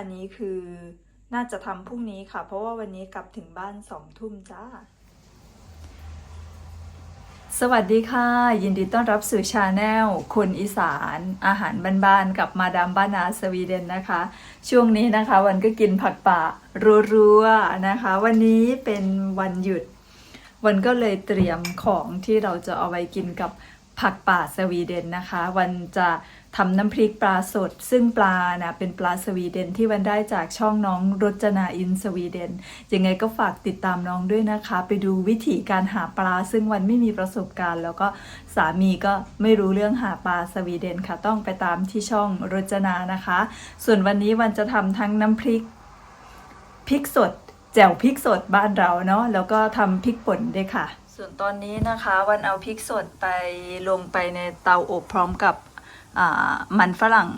อันนี้คือน่าจะทำพรุ่งนี้ค่ะ เพราะว่าวันนี้กลับถึงบ้านสองทุ่มจ้า สวัสดีค่ะ ยินดีต้อนรับสู่ชาแนลคนอีสาน อาหารบ้านๆกับมาดามบ้านนาสวีเดนนะคะ ช่วงนี้นะคะ วันก็กินผักป่ารัวๆนะคะ วันนี้เป็นวันหยุด วันก็เลยเตรียมของที่เราจะเอาไว้กินกับ ผักป่าสวีเดนนะคะ วันจะทำน้ำพริกปลาสด ซึ่งปลานะเป็นปลาสวีเดนที่วันได้จากช่องน้องรจนาอินสวีเดนยังไงก็ฝากติดตามน้องด้วยนะคะ ไปดูวิธีการหาปลา ซึ่งวันไม่มีประสบการณ์ แล้วก็สามีก็ไม่รู้เรื่องหาปลาสวีเดนค่ะ ต้องไปตามที่ช่องรจนานะคะ ส่วนวันนี้วันจะทำทั้งน้ำพริกพริกสดแจ่วพริกสดบ้านเราเนาะแล้วก็ทำพริกป่นด้วยค่ะ ส่วนตอนนี้นะคะวันเอาพริกสดไปลงไปในเตาอบพร้อมกับมันฝรั่ง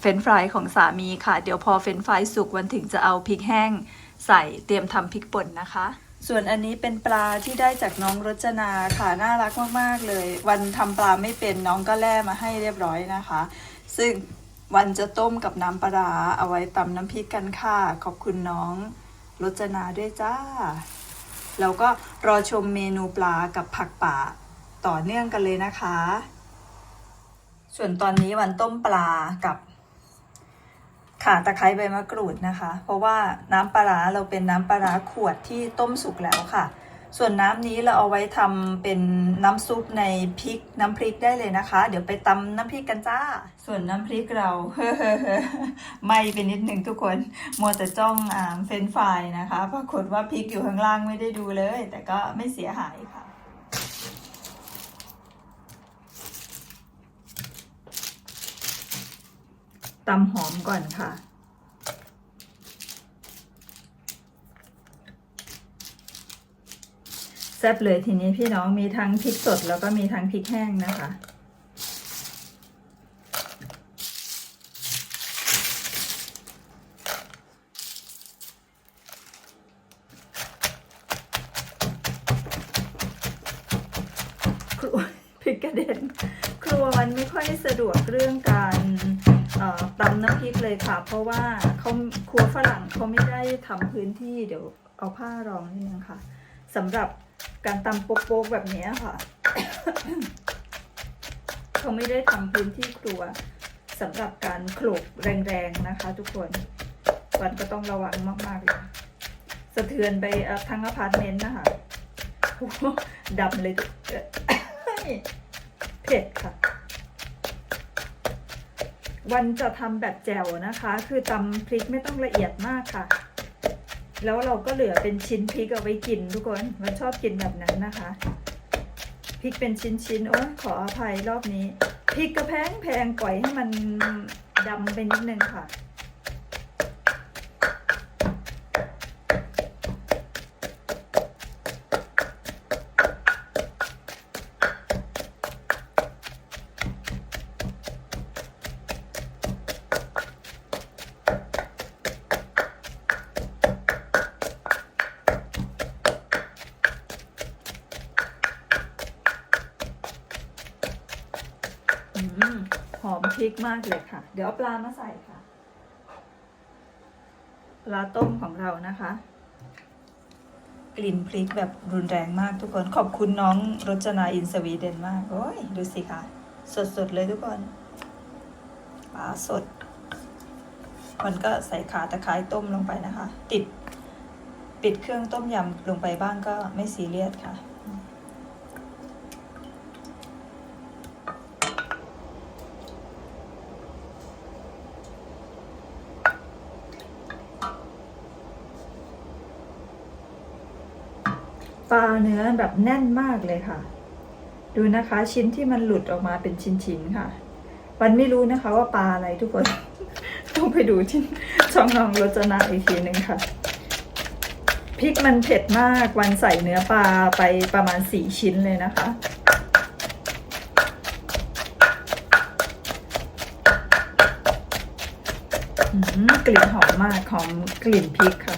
เฟรนฟรายของสามีค่ะ เดี๋ยวพอเฟรนฟรายสุกวันถึงจะเอาพริกแห้งใส่เตรียมทำพริกป่นนะคะ ส่วนอันนี้เป็นปลาที่ได้จากน้องรจนาค่ะน่ารักมากๆเลย วันทำปลาไม่เป็นน้องก็แล่มาให้เรียบร้อยนะคะ ซึ่งวันจะต้มกับน้ำปลาร้าเอาไว้ตำน้ำพริกกันค่ะ ขอบคุณน้องรจนาด้วยจ้า แล้วก็รอชมเมนูปลากับผักป่าต่อเนื่องกันเลยนะคะ ส่วนตอนนี้วันต้มปลากับข่าตะไคร้ใบมะกรูดนะคะ เพราะว่าน้ำปลาเราเป็นน้ำปลาขวดที่ต้มสุกแล้วค่ะ ส่วนน้ำนี้เราเอาไว้ทำเป็นน้ำซุปในพริกน้ำพริกได้เลยนะคะ เดี๋ยวไปตำน้ำพริกกันจ้า ส่วนน้ำพริกเราไหม่ไปนิดหนึ่งทุกคน มัวแต่จ้องอ่าเฟรนฟรายนะคะ ปรากฏว่าพริกอยู่ข้างล่างไม่ได้ดูเลย แต่ก็ไม่เสียหายค่ะตำหอมก่อนค่ะ ซ่บเลยทีนี้พี่น้องมีทั้งพริกสดแล้วก็มีทั้งพริกแห้งนะคะ ครัวพริกกระเด็น ครัวมันไม่ค่อยสะดวกเรื่องการตำน้ำพริกเลยค่ะ เพราะว่าเขาครัวฝรั่งเขาไม่ได้ทำพื้นที่เดี๋ยวเอาผ้ารองนิดนึงค่ะสำหรับ การตำโป๊กๆแบบนี้ค่ะ เขาไม่ได้ทำพื้นที่ครัวสำหรับการโขลกแรงๆนะคะ ทุกคนวันก็ต้องระวังมากๆเลยสะเทือนไปทั้งอพาร์ตเมนต์นะคะดำเลยเผ็ดค่ะ วันจะทำแบบแจ่วนะคะ คือตำพริกไม่ต้องละเอียดมากค่ะ แล้วเราก็เหลือเป็นชิ้นพริกเอาไว้กินทุกคน มันชอบกินแบบนั้นนะคะ พริกเป็นชิ้นๆ โอ้ขออภัยรอบนี้ พริกกระแพงแพงปล่อยให้มันดำไปนิดนึงค่ะ ริกมากเลยค่ะ เดี๋ยวปลามาใส่ค่ะ ปลาต้มของเรานะคะ กลิ่นพริกแบบรุนแรงมากทุกคนขอบคุณน้องรจนาอินสวีเดนมาก โอ้ย ดูสิค่ะ สดๆเลยทุกคนปลาสด มันก็ใส่ขาตะไคร้ต้มลงไปนะคะ ติดปิดเครื่องต้มยำลงไปบ้างก็ไม่ซีเรียสค่ะ ลาเนื้อแบบแน่นมากเลยค่ะ ดูนะคะชิ้นที่มันหลุดออกมาเป็นชิ้นๆค่ะวันไม่รู้นะคะว่าปลาอะไรทุกคน ต้องไปดูที่ช่องน้องรจนาอีกทีหนึ่งค่ะพริกมันเผ็ดมากวันใส่เนื้อปลาไปประมาณสี่ชิ้นเลยนะคะ กลิ่นหอมมากหอมกลิ่นพริกค่ะ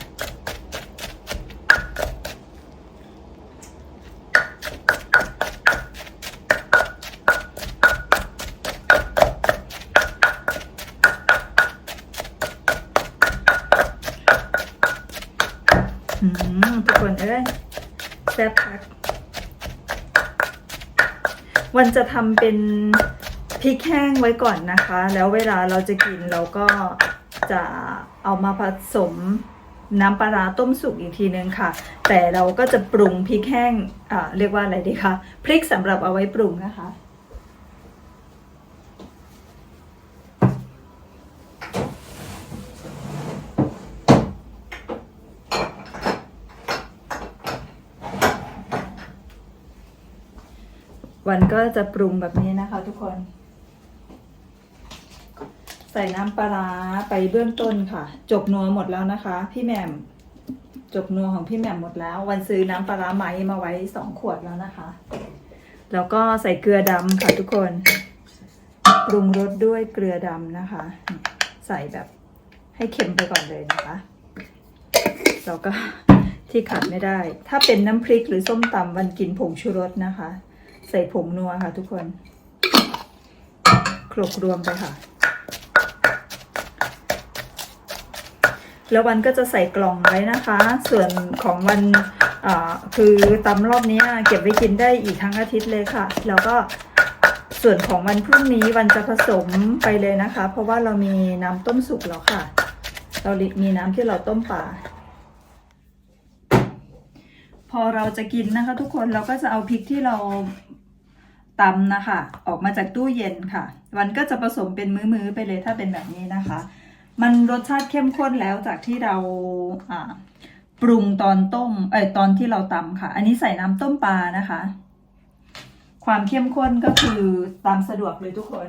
อืมทุกคนเอ้ยแซ่บพัก วันจะทำเป็นพริกแห้งไว้ก่อนนะคะ แล้วเวลาเราจะกินเราก็จะเอามาผสมน้ำปลาราต้มสุกอีกทีนึงค่ะ แต่เราก็จะปรุงพริกแห้งเรียกว่าอะไรดีคะพริกสำหรับเอาไว้ปรุงนะคะ วันก็จะปรุงแบบนี้นะคะ ทุกคน ใส่น้ำปลาไปเบื้องต้นค่ะ จบนัวหมดแล้วนะคะ พี่แหม่มจบนัวของพี่แหม่มหมดแล้ว วันซื้อน้ำปลาร้าไหมมาไว้สองขวดแล้วนะคะ แล้วก็ใส่เกลือดำค่ะทุกคนปรุงรสด้วยเกลือดำนะคะ ใส่แบบให้เค็มไปก่อนเลยนะคะแล้วก็ที่ขาดไม่ได้ ถ้าเป็นน้ำพริกหรือส้มตำวันกินผงชูรสนะคะ ใส่ผงนัวค่ะทุกคนคลุกรวมไปค่ะ แล้ววันก็จะใส่กล่องไว้นะคะ ส่วนของวันคือตำรอบนี้เก็บไว้กินได้อีกทั้งอาทิตย์เลยค่ะ แล้วก็ส่วนของวันพรุ่งนี้วันจะผสมไปเลยนะคะ เพราะว่าเรามีน้ำต้มสุกแล้วค่ะ เรามีน้ำที่เราต้มปลาพอเราจะกินนะคะ ทุกคนเราก็จะเอาพริกที่เรา ตำนะคะ ออกมาจากตู้เย็นค่ะ วันก็จะผสมเป็นมื้อๆไปเลยถ้าเป็นแบบนี้นะคะ มันรสชาติเข้มข้นแล้วจากที่เราปรุงตอนต้มเอ้ยตอนที่เราตำค่ะ อันนี้ใส่น้ำต้มปลานะคะ ความเข้มข้นก็คือตามสะดวกเลยทุกคน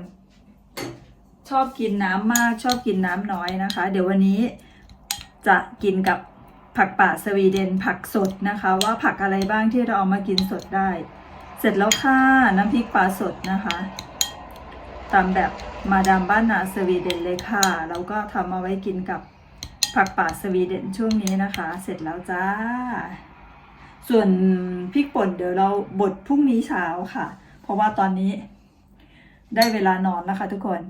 ชอบกินน้ำมากชอบกินน้ำน้อยนะคะ เดี๋ยววันนี้จะกินกับผักป่าสวีเดนผักสดนะคะ ว่าผักอะไรบ้างที่เราเอามากินสดได้ เสร็จแล้วค่ะ น้ำพริกปลาสดนะคะ ตามแบบมาดามบ้านนาสวีเดนเลยค่ะ แล้วก็ทำเอาไว้กินกับผักป่าสวีเดนช่วงนี้นะคะ เสร็จแล้วจ้า ส่วนพริกป่นเดี๋ยวเราบดพรุ่งนี้เช้าค่ะ เพราะว่าตอนนี้ได้เวลานอนแล้วค่ะทุกคน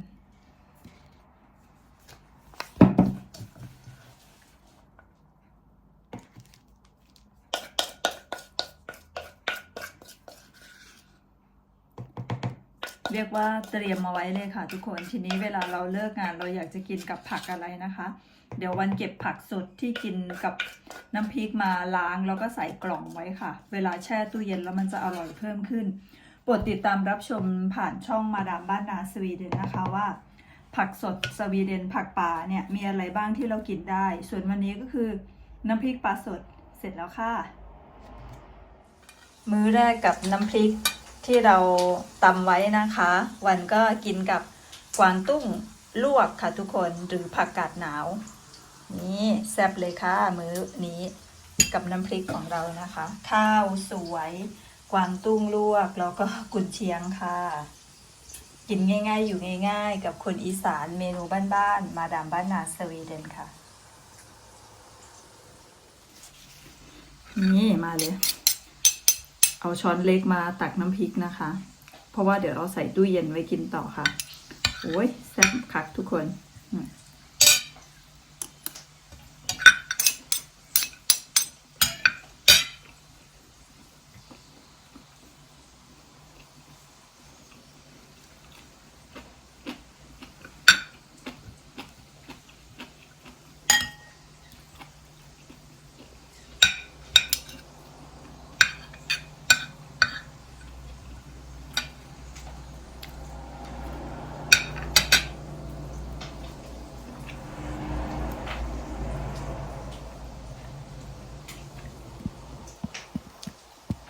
รียกว่าเตรียมมาไว้เลยค่ะ ทุกคนทีนี้เวลาเราเลิกงานเราอยากจะกินกับผักอะไรนะคะ เดี๋ยววันเก็บผักสดที่กินกับน้ำพริกมาล้างแล้วก็ใส่กล่องไว้ค่ะ เวลาแช่ตู้เย็นแล้วมันจะอร่อยเพิ่มขึ้นโปรดติดตามรับชมผ่านช่องมาดามบ้านนาสวีเดนนะคะว่า ผักสดสวีเดนผักป่าเนี่ยมีอะไรบ้างที่เรากินได้ ส่วนวันนี้ก็คือน้ำพริกปลาสดเสร็จแล้วค่ะ มื้อแรกกับน้ำพริก ที่เราตำไว้นะคะ วันก็กินกับกวางตุ้งลวกค่ะทุกคนหรือผักกาดหนาว นี่แซ่บเลยค่ะมื้อนี้กับน้ำพริกของเรานะคะ ข้าวสวย กวางตุ้งลวก แล้วก็กุนเชียงค่ะ กินง่าย ๆ อยู่ง่าย ๆ กับคนอีสานเมนูบ้านๆมาดามบ้านนาสวีเดนค่ะ นี่มาเลย เอาช้อนเล็กมาตักน้ำพริกนะคะ เพราะว่าเดี๋ยวเราใส่ตู้เย็นไว้กินต่อค่ะ โอ้ยแซ่บคักทุกคน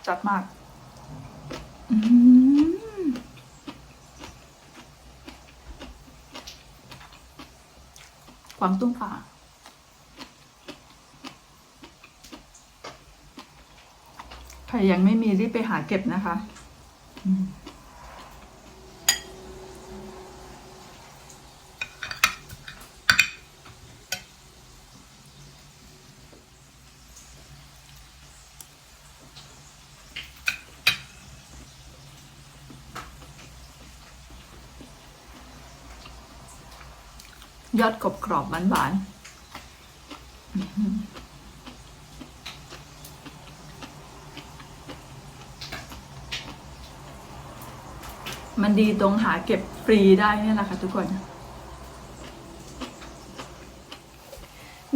จัดมากอืมกวางตุ้งป่าใครยังไม่มีรีบไปหาเก็บนะคะ อืม ยอดกรบกรอบหวานหวานมันดีตรงหาเก็บฟรีได้นี่แหละค่ะทุกคน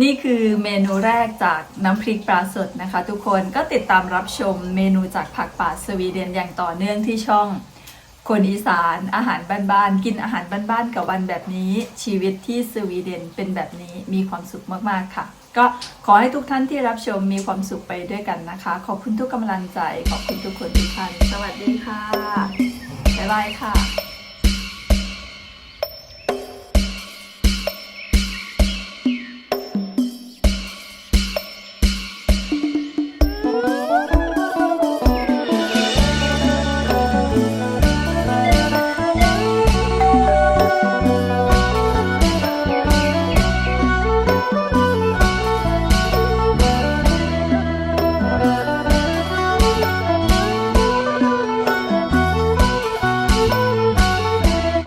นี่คือเมนูแรกจากน้ำพริกปลาสดนะคะ ทุกคนก็ติดตามรับชมเมนูจากผักป่าสวีเดนอย่างต่อเนื่องที่ช่อง คนอีสานอาหารบ้านๆกินอาหารบ้านๆกับวันแบบนี้ ชีวิตที่สวีเดนเป็นแบบนี้มีความสุขมากๆค่ะ ก็ขอให้ทุกท่านที่รับชมมีความสุขไปด้วยกันนะคะ ขอบคุณทุกกำลังใจ ขอบคุณทุกคนทุกท่านสวัสดีค่ะบ๊ายบายค่ะ